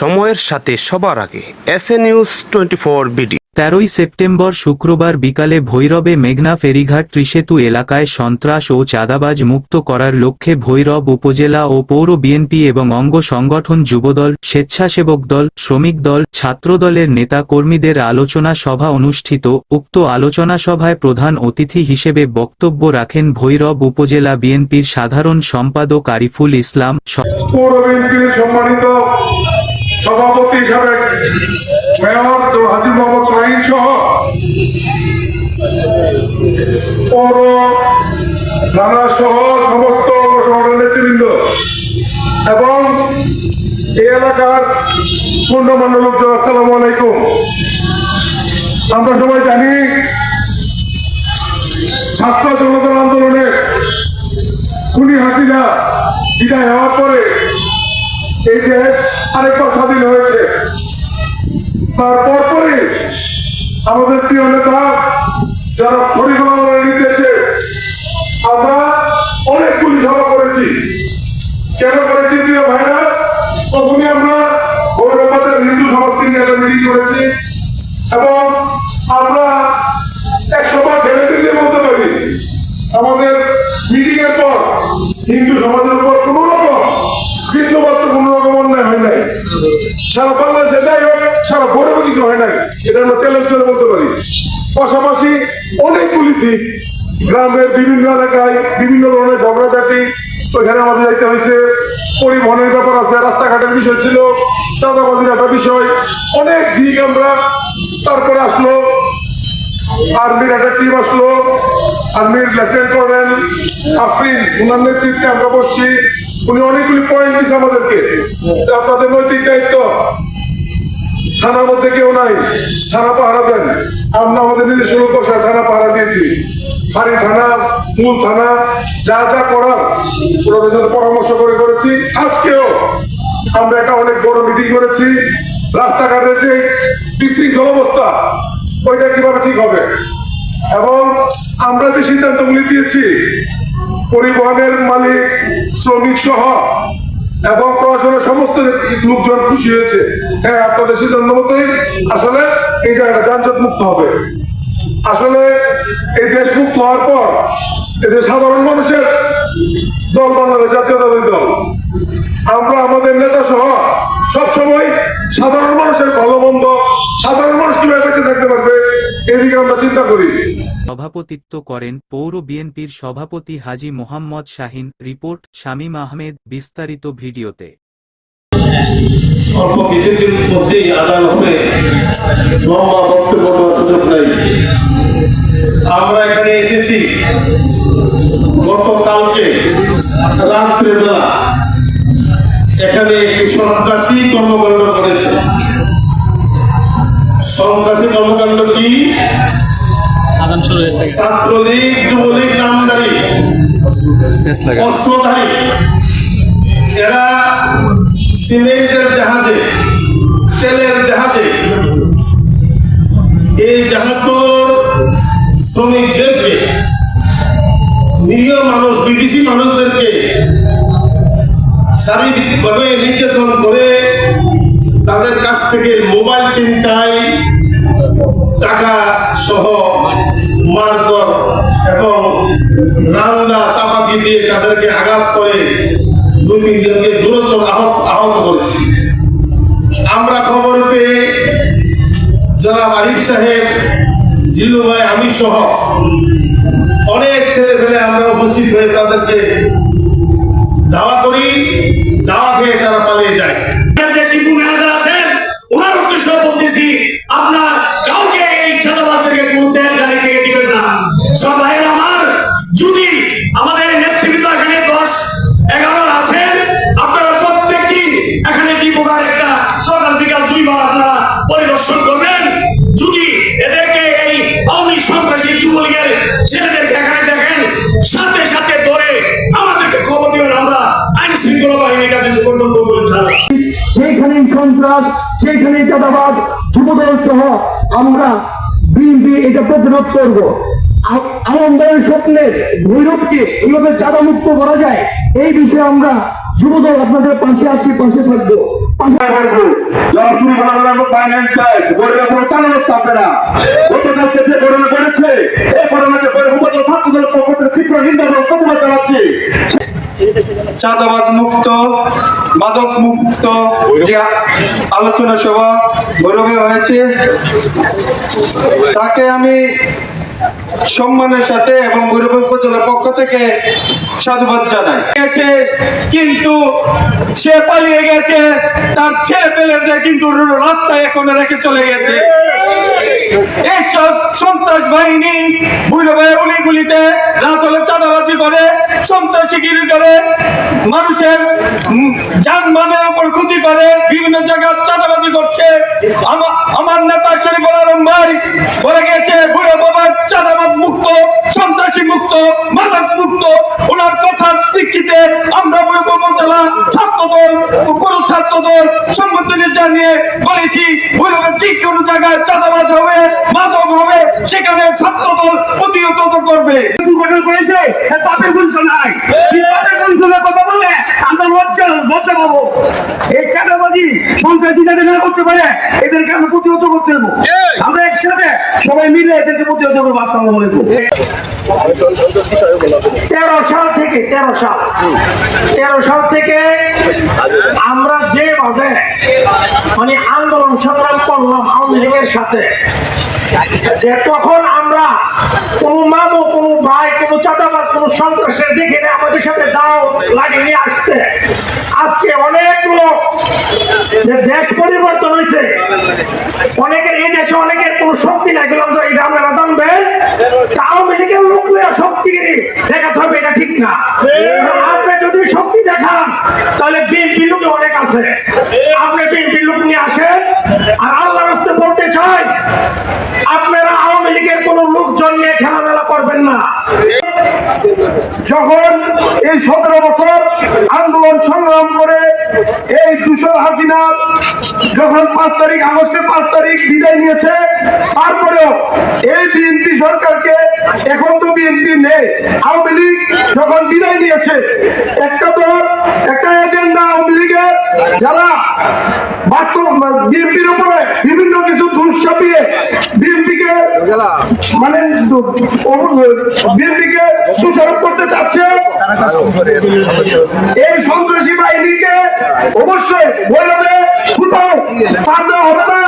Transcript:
সময়ের সাথে সবার আগে S A news twenty four BD. তেরোই সেপ্টেম্বর শুক্রবার বিকালে ভৈরবে মেঘনা ফেরিঘাট ত্রিসেতু এলাকায় সন্ত্রাস ও চাঁদাবাজ মুক্ত করার লক্ষ্যে ভৈরব উপজেলা ও পৌর বিএনপি এবং অঙ্গ সংগঠন যুবদল স্বেচ্ছাসেবক দল শ্রমিক দল ছাত্রদলের নেতা কর্মীদের আলোচনা সভা অনুষ্ঠিত। উক্ত আলোচনা সভায় প্রধান অতিথি হিসেবে বক্তব্য রাখেন ভৈরব উপজেলা বিএনপির সাধারণ সম্পাদক আরিফুল ইসলাম। সম্মানিত সভাপতি হিসাবে মেয়র হাজির মোহাম্মদ শাহিন সহ পৌর থানা সহ সমস্ত সংগঠনের নেতৃবৃন্দ এবং এই এলাকার পূর্ণমান্য লোকজন, আসসালামু আলাইকুম। আমরা সবাই জানি ছাত্র জনতার আন্দোলনে খুনি হাসিনা বিদায় হওয়ার পরে এই দেশ আরেকবার স্বাধীন হয়েছে। তারপর পরে আমাদের প্রিয় নেতা, যারা শরীফুল্লাহের নির্দেশে আমরা অনেকগুলি সভা করেছি। কেন করেছি প্রিয় ভাইরা? প্রথমে আমরা গৌরবাজার হিন্দু সমাজকে নিয়ে একটা মিটিং করেছি এবং আমরা একশো বার গ্যারেন্টি দিয়ে বলতে পারি, আমাদের মিটিং এর পর হিন্দু সমাজের সারা বাংলাদেশে যাই হোক, সারা বড় কিছু হয় নাই। এটা আমরা চ্যালেঞ্জ করে বলতে পারি। পাশাপাশি অনেকগুলি দিক, গ্রামের বিভিন্ন এলাকায় বিভিন্ন ধরনের ঝগড়াঝাটি, ওইখানে আমাদের যাইতে হয়েছে। পরিবহনের ব্যাপার আছে, রাস্তাঘাটের বিষয় ছিল, চাঁদাবাজির একটা বিষয়। অনেক দিক আমরা তারপরে আসলো, আর্মির একটা টিম আসলো, আর্মির লেফটেন্যান্ট কর্নেল আফরিন উনার নেতৃত্বে আমরা বসছি। উনি অনেকগুলি পয়েন্ট দিচ্ছে আমাদেরকে। যে আপনাদের নৈতিক দায়িত্ব। থানার মধ্যে কেউ নাই। থানা পাহারা দেন। আমরা আমাদের নিজস্ব লোক থানা পাহারা দিয়েছি। ফাঁড়ি থানা, মূল থানা, যা যা করার, ওনাদের সাথে পরামর্শ করে করেছি। আজকেও আমরা একটা অনেক বড় মিটিং করেছি। রাস্তাঘাটের যে বিশৃঙ্খল অবস্থা, ওইটা কীভাবে ঠিক হবে? এবং আমরা যে সিদ্ধান্তগুলি দিয়েছি পরিবহনের মালিক, শ্রমিক সহ এবং প্রশাসনের সমস্ত লোকজন খুশি হয়েছে। হ্যাঁ আপনাদের সিদ্ধান্ত মতোই আসলে এই জায়গাটা যানজট মুক্ত হবে। আসলে এই দেশ মুক্ত হওয়ার পর এদের সাধারণ মানুষের দল বাংলাদেশ জাতীয়তাবাদী দল, আমরা আমাদের নেতা সহ সবসময় সাধারণ মানুষের ভালো মন্দ, সাধারণ মানুষ কীভাবে বেঁচে থাকতে পারবে এদিকে আমরা চিন্তা করি। সভাপতিত্ব করেন পৌর বিএনপির সভাপতি হাজি মোহাম্মদ শাহিন রিপোর্ট শামীম আহমেদ বিস্তারিত ভিডিওতে। অল্প কিছুদিন মধ্যেই আদান হবে লম্বা বক্তব্য দেওয়ার সুযোগ নেই। আমরা এখানে এসেছি গতকালকে রাত্রেবেলা এখানে একটি সন্ত্রাসী কর্মকাণ্ড করেছে সন্ত্রাসী কর্মকাণ্ড কি? ছাত্রলীগ যুবলীগ নামদারি অস্ত্রধারী এরা সিমেন্টের জাহাজে তেলের জাহাজে এই জাহাজগুলোর শ্রমিকদেরকে নিরীহ মানুষ বিদেশি মানুষদেরকে শারীরিকভাবে নির্যাতন করে তাদের কাছ থেকে মোবাইল চিন্তায় টাকা সহ মারধর এবং রান্না চাপাতি দিয়ে তাদেরকে আঘাত করে দুই তিনজনকে দূরত্ব আহত আহত করেছি। আমরা খবর পেয়ে জনাব আরিফ সাহেব, জিলু ভাই, আমি সহ অনেক ছেলে পেলে আমরা উপস্থিত হয়ে তাদেরকে দাওয়া করি, দাওয়া খেয়ে তারা পালিয়ে যায়। যদি আমাদের নেতৃবৃন্দ এখানে দশ, এগারো আছেন, আপনারা প্রত্যেক দিন এখানে টিপুগার একটা সকাল বিকাল দুইবার আপনারা পরিদর্শন করবেন। যদি এদেরকে এই আওয়ামী সন্ত্রাসী যুবলীগের ছেলেদেরকে এখানে দেখেন, সাথে সাথে ধরে আমাদেরকে খবর দিবেন, আমরা আইন শৃঙ্খলা বাহিনীর কাছে সুপর্দ করব ইনশাআল্লাহ। সেইখানেই সন্ত্রাস, সেইখানেই চাঁদাবাদ যুবদল সহ আমরা বিএনপি এটা প্রতিরোধ করব। আ- আনন্দের স্বপ্নে ভৈরবকে এইভাবে চাঁদা মুক্ত করা যায়, এই বিষয়ে আমরা যুবদল আপনাদের পাশে আছি, পাশে থাকব। চাঁদাবাদ মুক্ত, মাদক মুক্ত, যে আলোচনা সভা গৌরবে হয়েছে, তাকে আমি সম্মানের সাথে এবং গৌরব উপজেলার পক্ষ থেকে সাধুবাদ জানাই। গেছে, কিন্তু সে পালিয়ে গেছে, তার ছেলে পেলেদের কিন্তু রাস্তায় এখনও রেখে চলে গেছে। রাত হলে করে মানুষের যানবাহনের উপর ক্ষতি করে, বিভিন্ন জায়গায় করছে। আমা- আমার নেতা শরীফুল আলম ভাই বলে গেছে ভৈরব বাবা চাঁদাবাদ মুক্ত সন্ত্রাসী মুক্ত মাদক মুক্ত ওনার কথার প্রেক্ষিতে আমরা ভৈরব উপজেলা ছাত্রদল কোন ছাত্রদল সম্বোধনে জানিয়ে বলেছি ভৈরবের যে কোনো জায়গায় চাঁদাবাজ হবে মাদক হবে সেখানে ছাত্রদল প্রতিহত করবে। দুর্ঘটনা করেছে পাপের গুণশন নাই এই পাপের গুণশনের কথা বললে আমরা লজ্জা লজ্জা পাবো। এই চাঁদাবাজি সন্ত্রাসী যাতে না করতে পারে এদেরকে আমরা প্রতিহত করতে দেবো। সবাই মিলে এদেরকে প্রতিহত করব মনে আলাইকুম। তেরো সাল থেকে, তেরো সাল। তেরো সাল থেকে আমরা যেভাবে মানে আন্দোলন সংগ্রাম করলাম আওয়ামী লীগের সাথে, যে তখন আমরা কোন মামু, কোন ভাই, কোন চাঁদাবাদ কোন সন্ত্রাসের না আমাদের সাথে দাও লাগিয়ে আসছে। আজকে অনেক লোক দেশ পরিবর্তন হয়েছে। অনেকের এই দেশে অনেকের কোন শক্তি নাই গেলাম এটা আপনারা জানবেন শক্তি দেখাতে হবে এটা ঠিক না। আপনি যদি শক্তি দেখান, তাহলে বিএনপি লোক অনেক আছে। আপনি বিএনপি লোক নিয়ে আসেন, আর আল্লাহ রাস্তে বলতে চাই আপনারা আওয়ামী লীগের কোন লোকজন নিয়ে খেলাধুলা করবেন না যখন এই সতেরো বছর আন্দোলন সংগ্রাম করে এই দুশো হাসিনা যখন পাঁচ তারিখ, আগস্টের পাঁচ তারিখ বিদায় নিয়েছে, তারপরেও এই বিএনপি সরকারকে এখন তো বিএনপি নেই। আওয়ামী লীগ যখন বিদায় নিয়েছে, একটা তো একটা এজেন্ডা আওয়ামী লীগের, যারা বাস্তব বিএনপির উপরে বিভিন্ন কিছু বিএনপিকে মানে বিএনপিকে সুসরোপ করতে চাচ্ছে। এই সন্ত্রাসী বাহিনীকে অবশ্যই ভৈরবে কোথাও স্থান দেওয়া না।